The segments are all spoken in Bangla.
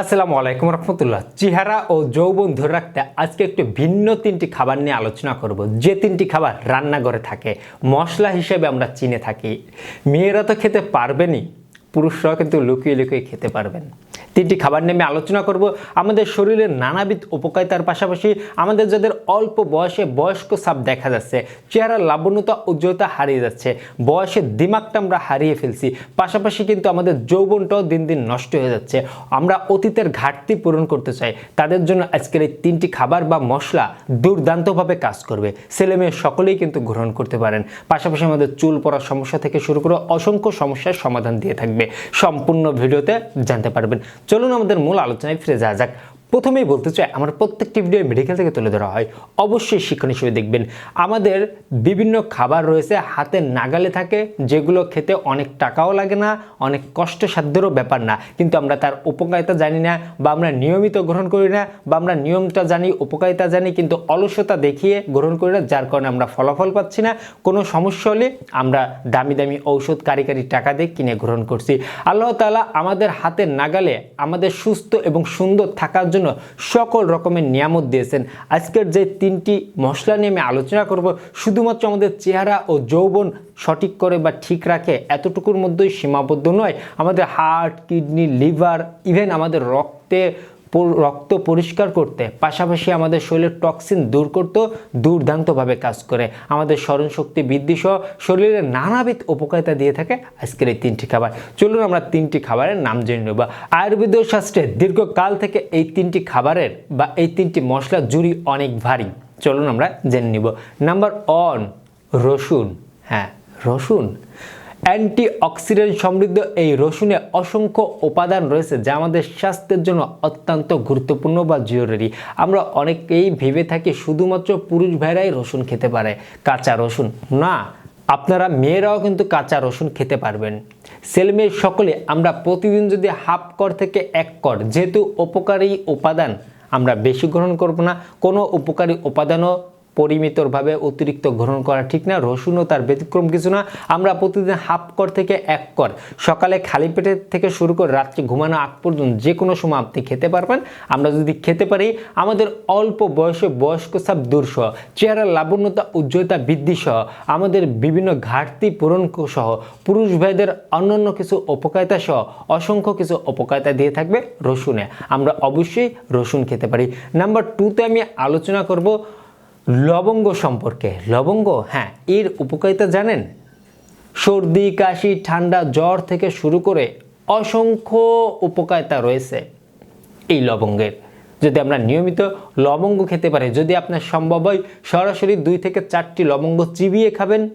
আসসালামু আলাইকুম রহমতুল্লাহ। চেহারা ও যৌবন ধরে রাখতে আজকে একটু ভিন্ন তিনটি খাবার নিয়ে আলোচনা করব। যে তিনটি খাবার রান্নাঘরে থাকে, মশলা হিসেবে আমরা চিনে থাকি। মেয়েরা তো খেতে পারবেনই, পুরুষরাও কিন্তু লুকিয়ে লুকিয়ে খেতে পারবেন। তিনটি খাবার নিয়ে আমি আলোচনা করব। আমাদের শরীরের নানাবিধ উপকারিতার পাশাপাশি আমাদের যাদের অল্প বয়সে বয়স্ক সাপ দেখা যাচ্ছে, চেহারার লাবণ্যতা উজ্জ্বলতা হারিয়ে যাচ্ছে, বয়সে দিমাগটা আমরা হারিয়ে ফেলছি, পাশাপাশি কিন্তু আমাদের যৌবনটাও দিন দিন নষ্ট হয়ে যাচ্ছে। আমরা অতীতের ঘাটতি পূরণ করতে চাই, তাদের জন্য আজকের এই তিনটি খাবার বা মশলা দুর্দান্তভাবে কাজ করবে। ছেলে মেয়ে সকলেই কিন্তু গ্রহণ করতে পারেন। পাশাপাশি আমাদের চুল পড়ার সমস্যা থেকে শুরু করে অসংখ্য সমস্যার সমাধান দিয়ে থাকবে। সম্পূর্ণ ভিডিওতে জানতে পারবেন। চলুন আমাদের মূল আলোচনায় ফিরে যাওয়া যাক। প্রথমেই বলতে চাই, আমার প্রত্যেকটি ভিডিও মেডিকেল থেকে তুলে ধরা হয়। অবশ্যই শিক্ষণ হিসেবে দেখবেন। আমাদের বিভিন্ন খাবার রয়েছে হাতের নাগালে থাকে, যেগুলো খেতে অনেক টাকাও লাগে না, অনেক কষ্টসাধ্যেরও ব্যাপার না। কিন্তু আমরা তার উপকারিতা জানি না, বা আমরা নিয়মিত গ্রহণ করি না, বা আমরা নিয়মটা জানি, উপকারিতা জানি, কিন্তু অলসতা দেখিয়ে গ্রহণ করি না, যার কারণে আমরা ফলাফল পাচ্ছি না। কোনো সমস্যা হলে আমরা দামি দামি ঔষধ, কারি কারি টাকা দিয়ে কিনে গ্রহণ করছি। আল্লাহ তাআলা আমাদের হাতের নাগালে আমাদের সুস্থ এবং সুন্দর থাকার জন্য সকল রকমের নিয়ামত দিয়েছেন। আজকের যে তিনটি মশলা নিয়ে আমি আলোচনা করব, শুধুমাত্র আমাদের চেহারা ও যৌবন সঠিক করে বা ঠিক রাখে এতটুকুর মধ্যেই সীমাবদ্ধ নয়। আমাদের হার্ট, কিডনি, লিভার, ইভেন আমাদের রক্তে রক্ত পরিষ্কার করতে, পাশাপাশি আমাদের শরীরের টক্সিন দূর করতেও দুর্দান্তভাবে কাজ করে। আমাদের স্মরণশক্তি বৃদ্ধি সহ শরীরের নানাবিধ উপকারিতা দিয়ে থাকে আজকের এই তিনটি খাবার। চলুন আমরা তিনটি খাবারের নাম জেনে নেব। আয়ুর্বেদ শাস্ত্রে দীর্ঘকাল থেকে এই তিনটি খাবারের বা এই তিনটি মশলা জুড়ি অনেক ভারী। চলুন আমরা জেনে নিব। নাম্বার ওয়ান, রসুন। হ্যাঁ রসুন। অ্যান্টি অক্সিডেন্ট সমৃদ্ধ এই রসুনে অসংখ্য উপাদান রয়েছে যা আমাদের স্বাস্থ্যের জন্য অত্যন্ত গুরুত্বপূর্ণ বা জরুরি। আমরা অনেকেই ভেবে থাকি শুধুমাত্র পুরুষ ভাইরাই রসুন খেতে পারে। কাঁচা রসুন? না, আপনারা মেয়েরাও কিন্তু কাঁচা রসুন খেতে পারবেন। ছেলে মেয়ে সকলে, আমরা প্রতিদিন যদি হাফ কর থেকে এক কর, যেহেতু উপকারী উপাদান, আমরা বেশি গ্রহণ করব না। কোনো উপকারী উপাদানও পরিমিতভাবে অতিরিক্ত গ্রহণ করা ঠিক না, রসুনও তার ব্যতিক্রম কিছু না। আমরা প্রতিদিন হাফ কর থেকে এক কর। সকালে খালি পেটে থেকে শুরু করে রাত্রে ঘুমানো আগ পর্যন্ত যে কোনো সময় আপনি খেতে পারবেন। আমরা যদি খেতে পারি, আমাদের অল্প বয়সে বয়স্ক সাপ দূর সহ চেহারার লাবণ্যতা, উজ্জ্বলতা বৃদ্ধি সহ, আমাদের বিভিন্ন ঘাটতি পূরণ সহ পুরুষ ভাইদের অন্যান্য কিছু উপকারিতা সহ, অসংখ্য কিছু উপকারিতা দিয়ে থাকবে রসুনে। আমরা অবশ্যই রসুন খেতে পারি। নাম্বার টুতে আমি আলোচনা করব লবঙ্গ সম্পর্কে। লবঙ্গ? হ্যাঁ এর উপকারিতা জানেন? সর্দি, কাশি, ঠান্ডা, জ্বর থেকে শুরু করে অসংখ্য উপকারিতা রয়েছে এই লবঙ্গের। যদি আমরা নিয়মিত লবঙ্গ খেতে পারি, যদি আপনার সম্ভব হয় সরাসরি দুই থেকে চারটি লবঙ্গ চিবিয়ে খাবেন।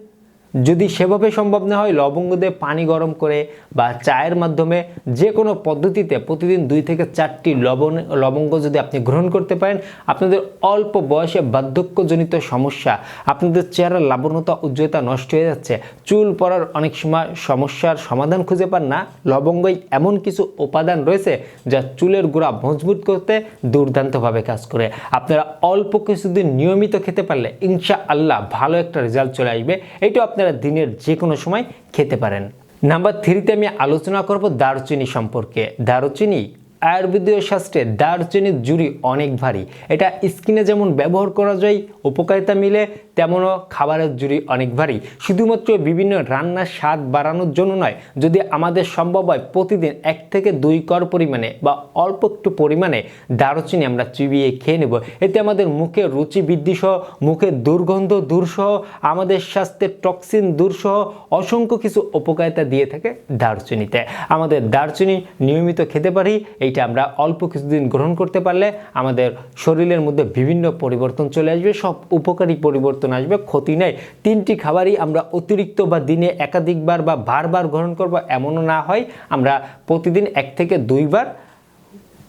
যদি সেভাবে সম্ভব না হয়, লবঙ্গ দিয়ে পানি গরম করে বা চায়ের মাধ্যমে যে কোনো পদ্ধতিতে প্রতিদিন দুই থেকে চারটি লবণ, লবঙ্গ যদি আপনি গ্রহণ করতে পারেন, আপনাদের অল্প বয়সে বার্ধক্যজনিত সমস্যা, আপনাদের চেহারার লাবণ্যতা, উজ্জ্বলতা নষ্ট হয়ে যাচ্ছে, চুল পড়ার অনেক সময় সমস্যার সমাধান খুঁজে পান না, লবঙ্গই এমন কিছু উপাদান রয়েছে যা চুলের গোড়া মজবুত করতে দুর্দান্তভাবে কাজ করে। আপনারা অল্প কিছুদিন নিয়মিত খেতে পারলে ইনশা আল্লাহ ভালো একটা রেজাল্ট চলে আসবে। এটাও আপনারা দিনের যে কোনো সময় খেতে পারেন। নাম্বার থ্রিতে আমি আলোচনা করব দারুচিনি সম্পর্কে। দারুচিনি আয়ুর্বেদীয় শাস্ত্রে দারচিনির জুড়ি অনেক ভারী। এটা স্কিনে যেমন ব্যবহার করা যায়, উপকারিতা মিলে, তেমনও খাবারের জুড়ি অনেক ভারী। শুধুমাত্র বিভিন্ন রান্নার স্বাদ বাড়ানোর জন্য নয়, যদি আমাদের সম্ভব হয় প্রতিদিন এক থেকে দুই কর পরিমাণে বা অল্প একটু পরিমাণে দারুচিনি আমরা চিবিয়ে খেয়ে নেব। এতে আমাদের মুখে রুচি বৃদ্ধি সহ, মুখের দুর্গন্ধ দূর সহ, আমাদের স্বাস্থ্যের টক্সিন দূর সহ, অসংখ্য কিছু উপকারিতা দিয়ে থাকে দারচিনিতে। আমাদের দারচিনি নিয়মিত খেতে পারি এইটা আমরা অল্প কিছুদিন গ্রহণ করতে পারলে আমাদের শরীরের মধ্যে বিভিন্ন পরিবর্তন চলে আসবে, সব উপকারী পরিবর্তন আসবে। ক্ষতি নেই। তিনটি খাবারই আমরা অতিরিক্ত বা দিনে একাধিকবার বা বারবার গ্রহণ করব, এমনও না হয় আমরা প্রতিদিন এক থেকে দুইবার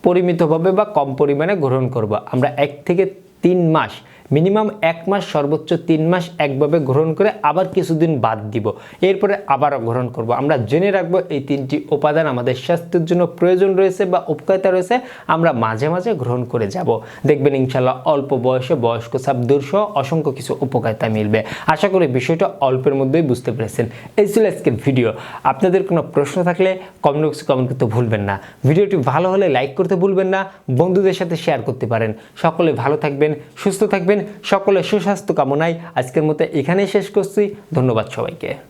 পরিমিতভাবে বা কম পরিমাণে গ্রহণ করব। আমরা এক থেকে তিন মাস মিনিমাম এক মাস, সর্বোচ্চ তিন মাস একভাবে গ্রহণ করে আবার কিছুদিন বাদ দিব। এরপরে আবারও গ্রহণ করব। আমরা জেনে রাখব এই তিনটি উপাদান আমাদের স্বাস্থ্যের জন্য প্রয়োজন রয়েছে বা উপকারিতা রয়েছে। আমরা মাঝে মাঝে গ্রহণ করে যাব। দেখবেন ইনশাল্লাহ অল্প বয়সে বয়স্ক সাপ সহ অসংখ্য কিছু উপকারিতা মিলবে। আশা করি বিষয়টা অল্পের মধ্যেই বুঝতে পেরেছেন। এই ছিল আজকের ভিডিও। আপনাদের কোনো প্রশ্ন থাকলে কমেন্ট বক্সে কমেন্ট করতে ভুলবেন না। ভিডিওটি ভালো হলে লাইক করতে ভুলবেন না। বন্ধুদের সাথে শেয়ার করতে পারেন। সকলে ভালো থাকবেন, সুস্থ থাকবেন। সকলে সুস্বাস্থ্য কামনায় আজকের মতো এখানেই শেষ করছি। ধন্যবাদ সবাইকে।